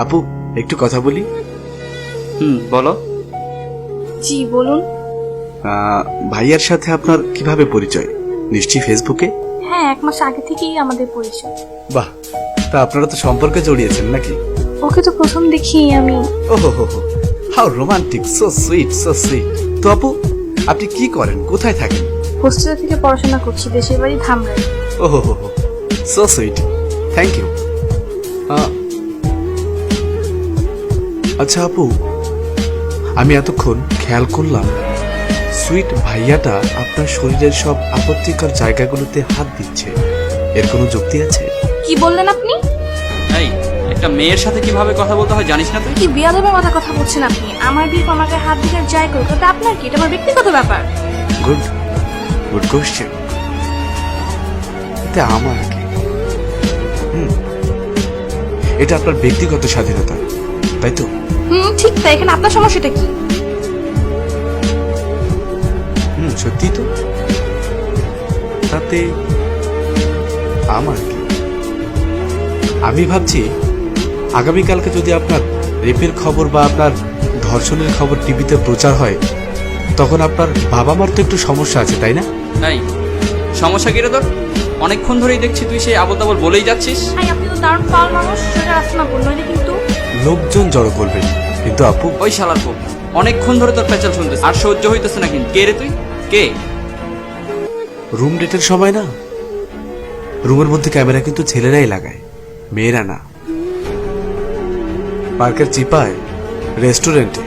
আপু একটু কথা বলি? হুম বলো। জি বলুন। ভাইয়ার সাথে আপনার কীভাবে পরিচয়? নিশ্চয়ই ফেসবুকে? হ্যাঁ এক মাস আগে থেকেই আমাদের পরিচয়। বাহ তা আপনারা তো সম্পর্কে জড়িয়েছেন নাকি? ওকে তো প্রথম দেখি আমি। ওহো হো হো how romantic so sweet so sweet. তো আপু আপনি কি করেন? কোথায় থাকেন? হোস্টেল থেকে পড়াশোনা করছি দেশের বাড়ি ধামরাই। ওহো হো হো সো সুইট। Thank you. আচ্ছা আপু আমি এতক্ষণ খেয়াল করলাম সুইট ভাইয়াটা আপনার শরীরের সব আপত্তিকর জায়গাগুলোতে হাত দিচ্ছে। এর কোনো যুক্তি আছে? কি বললেন আপনি? এই একটা মেয়ের সাথে কীভাবে কথা বলতে হয় জানিস না তুই? কি বিয়াদবের মাথা কথা বলছেন আপনি? আমার বিয়ে আমাকে হাত দিকে যাই করুক তাতে আপনার কি? এটা আমার ব্যক্তিগত ব্যাপার। গুড গুড কোশ্চেন এটা আমার কি। হুম এটা আপনার ব্যক্তিগত স্বাধীনতা। তাই তো? হুম ঠিক তাই। এখানে আপনার সমস্যাটা কি? হুম সত্যি তো। তাতে আমার কি? আমি ভাবছি আগামীকালকে যদি আপনার রেপের খবর বা আপনার ধর্ষণের খবর টিভিতে প্রচার হয় তখন আপনার বাবা মার তো একটু সমস্যা আছে তাই না? এই সমস্যা কি রে তোর? অনেকক্ষণ ধরেই দেখছি তুই সেই আবল তাবল বলেই যাচ্ছিস। আপনি তো দারুণ পাল মানুষ সেটা রাস্তা না বলল লোকজন জড়ো করবেন কিন্তু আপু ওই শালার পো অনেকক্ষণ ধরে তোর পেঁচাল শুনতেছে। আর সহ্য হইতেছে না কিন্তু। কে রে তুই? কে? রুম ডেটের সময় না? রুমের মধ্যে ক্যামেরা কিন্তু ছেলেরাই লাগায় মেয়েরা না। পার্কের চিপায় রেস্টুরেন্টে।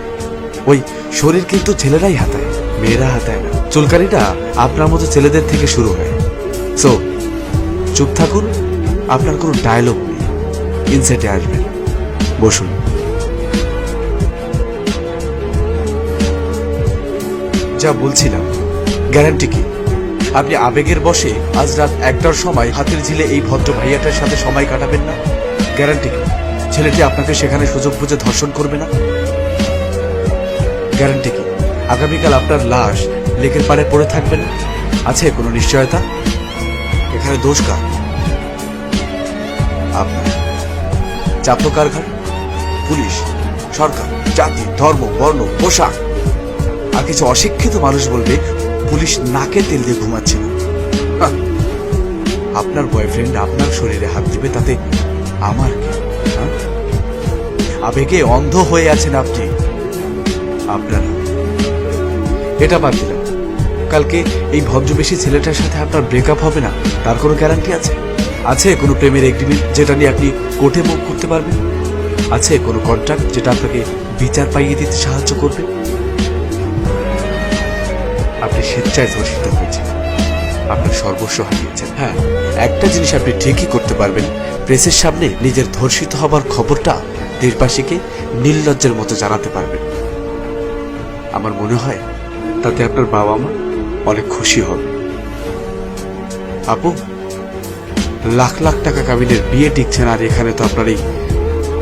ওই শরীর কিন্তু ছেলেরাই হাতায় মেয়েরা হাতায় না। চুলকানিটা আপনার মতো ছেলেদের থেকে শুরু হয়। সো চুপ থাকুন আপনার কোনো ডায়লগ নেই। ইনসেটে আসবেন। বসুন। যা বলছিলাম, গ্যারান্টি কি? আপনি আবেগের বসে আজ রাত একটার সময় হাতের ঝিলে এই ভদ্র ভাইয়াটার সাথে সময় কাটাবেন না? গ্যারান্টি কি? ছেলেটি আপনাকে সেখানে সুযোগ বুঝে ধর্ষণ করবে না? গ্যারান্টি কি? আগামীকাল আপনার লাশ লেকের পাড়ে পড়ে থাকবে না? আছে কোনো নিশ্চয়তা? এখানে দোষ কার? আপনার চাপলো কার ঘাট পুলিশ, সরকার, জাতি, ধর্ম, বর্ণ, পোশাক। আর কিছু অশিক্ষিত মানুষ বলবে, পুলিশ নাকে তেল দিয়ে ঘুমাচ্ছে না। আপনার বয়ফ্রেন্ড আপনার শরীরে হাত দিবে তাতে আমার কি? আবেগে অন্ধ হয়ে আছেন আপনি। আপনারা এটা বাদ দিলাম। কালকে এই ভদ্রবেশী ছেলেটার সাথে আপনার ব্রেকআপ হবে না, তার কোনো গ্যারান্টি আছে? আছে কোনো প্রেমের এগ্রিমেন্ট যেটা নিয়ে আপনি কোর্টে মুখ করতে পারবেন? আছে কোনো কন্ট্রাক্ট যেটা আপনাকে বিচার পাইয়ে দিতে সাহায্য করবে? আপনি স্বেচ্ছায় ধর্ষিত হয়েছেন। আপনার সর্বস্ব হারিয়েছেন। হ্যাঁ একটা জিনিস আপনি ঠিকই করতে পারবেন। প্রেসের সামনে নিজের ধর্ষিত হবার খবরটা দেশবাসীকে নির্লজ্জের মতো জানাতে পারবেন। আমার মনে হয় তাতে আপনার বাবা মা অনেক খুশি হবে। আপু, লাখ লাখ টাকা কাবিনের বিয়ে টিকছে না আর এখানে তো আপনার এই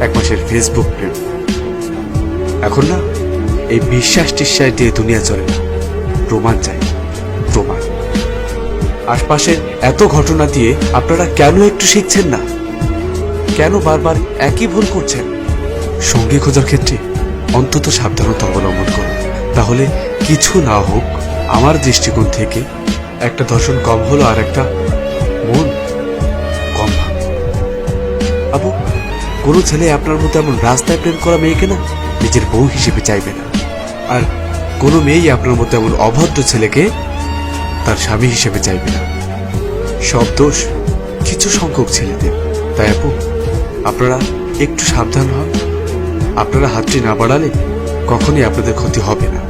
এক মাসের ফেসবুক প্রেম এখন না, এই বিশ্বাস টিশ্বাস দিয়ে দুনিয়া চলে না। প্রমাণ চাই, প্রমাণ। আশপাশের এত ঘটনা দিয়ে আপনারা কেন একটু শিখছেন না? কেন বারবার একই ভুল করছেন? সঙ্গী খোঁজার ক্ষেত্রে অন্তত সাবধানতা অবলম্বন করুন। তাহলে কিছু না হোক, আমার দৃষ্টিকোণ থেকে একটা ধর্ষণ কম হলো আর একটা মন কম আবু কোনো ছেলে আপনার মতো এমন রাস্তায় প্রেম করা মেয়েকে না নিজের বউ হিসেবে চাইবে না। আর কোনো মেয়েই আপনার মতো এমন অভদ্র ছেলেকে তার স্বামী হিসেবে চাইবে না। সব দোষ কিছু সংখ্যক ছেলেদের। তাই আপু, আপনারা একটু সাবধান হন। আপনারা হাতটি না বাড়ালে কখনই আপনাদের ক্ষতি হবে না।